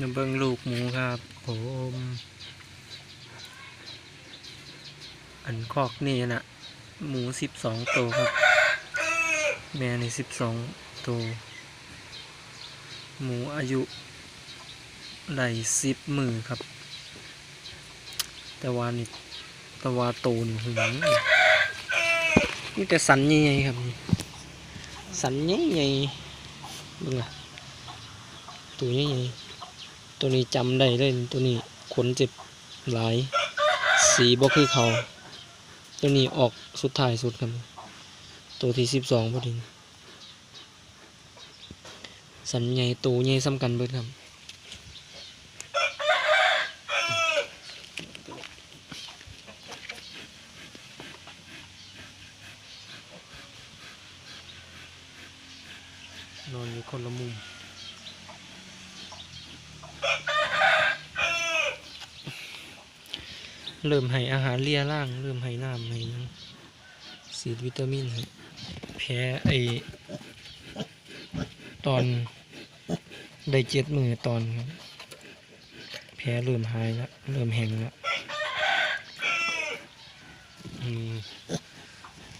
น้ำเบิ้งลูกหมูครับผมอันคอกนี่นะหมูสิบสองตัวครับ แม่ในสิบสองตัวหมูอายุได้สิบมือครับ แต่วานี่แต่วาโตนี่หึงนี่แต่สันใหญ่ครับ สันใหญ่ๆเบิ่งอะตัวใหญ่ๆ ตัวนี้จำได้เลยตัวนี้ขนเจ็บหลาย สีบ่คือเขา ตัวนี้ออกสุดท้ายสุดครับ ตัวที่สิบสองพอดีสันใหญ่ตัวใหญ่ซ้ำกันเบิดครับนอนอยู่คนละมุม เริ่มให้อาหารเลียร่าง เริ่มให้น้ำให้หยังสีดวิตามินแพ้ไอตอนได้เจ็ดมือตอน แพ้เริ่มหายแล้วเริ่มแห้งแล้ว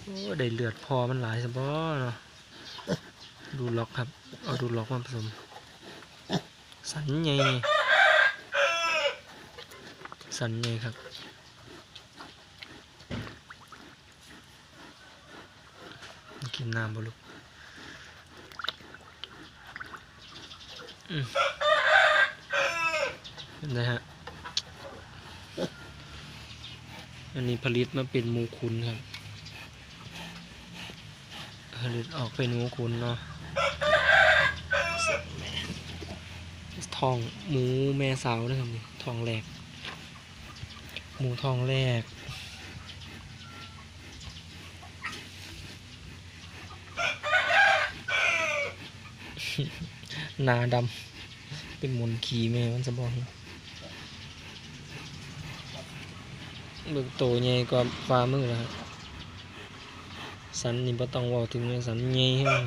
โอ้ได้เลือดพอมันหลายสบอเนาะดูล็อกครับ เอาดูล็อกมาผสม สันใหญ่สันใหญ่ครับกินน้ำบ่ลูกอืมเป็นไงฮะ อันนี้ผลิตมาเป็นมูคุณครับ ผลิตออกเป็นมูคุณเนาะ องหมูแม่สาวนะครับนี่ทองแหลก หมูทองแหลกนาดำเป็นมุนขี่แม่มันจะบอกให้เบิกโตใหญ่กว่าฟ้ามือแล้วครับสันนี่บ่ต้องว่าถึงเลยสันใหญ่แห้ง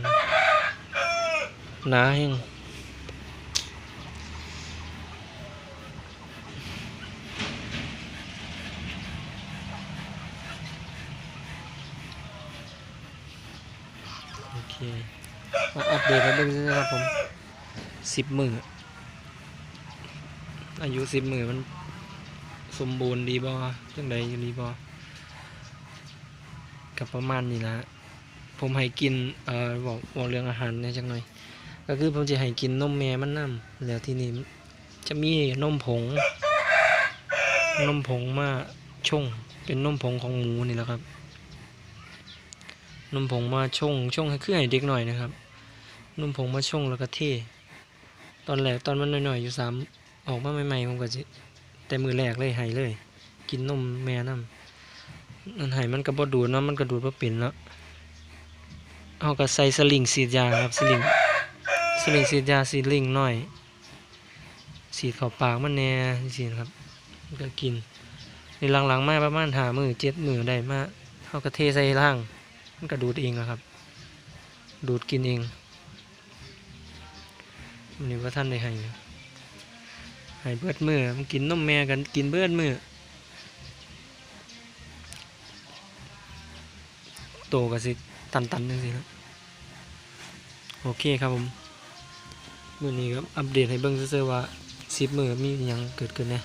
หนาแห้ง เคมาอัปเดตให้เบิ่งซิครับผมสิบหมืออายุสิบหมือมันสมบูรณ์ดีบ่จังใดอยู่ดีบ่กับประมาณนี้นะผมให้กินเอ่อบอกบอกเรื่องอาหารนี่ยจังหน่อย ก็คือผมจะให้กินนมแม่มันนํแล้วที่นี่จะมีนมผง นมผงมาชงเป็นนมผงของหมูนี่แหละครับ นุ่มผงมาชงชงให้คือให้เด็กหน่อยนะครับ นุ่มผงมาชงแล้วก็เทตอนแรกตอนมันหน่อยๆอยู่สามออกมาใหม่ๆผมก็จะแต่มือแรกเลยให้เลย กินนมแม่น้ำนั่นให้มันก็บ่ดูดนะมันก็ดูดบ่เป็นแล้วเอาก็ใส่สลิงฉีดยาครับสลิงสลิงฉีดยาสลิงหน่อยฉีดเข้าปากมันแน่สิครับมันก็กินในหลังๆมาประมาณหามือเจ็ดมือได้มาเอาก็เทใส่ร่าง มันก็ดูดเองนะครับ ดูดกินเองมันนี่ว่าท่านได้ให้ให้เบิดมือมันกินนมแม่กันกินเบิดมือโตก็สิตันตันๆจังสินะโอเคครับผมมื่อนี้ก็อัปเดตให้เบิ่งเซื่อว่าสิบมือมีอหยังเกิดขึ้นนะ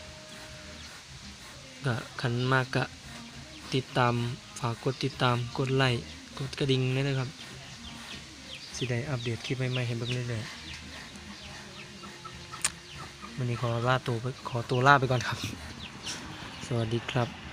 ก็ขันมากกะติดตามฝากกดติดตามกดไลค์ กดกระดิ่งเลยครับสิได้อัปเดตคลิปใหม่ๆให้เบิ่งเรื่อยๆวันนี้ขอลาตัวไปขอตัวลาไปก่อนครับ สวัสดีครับ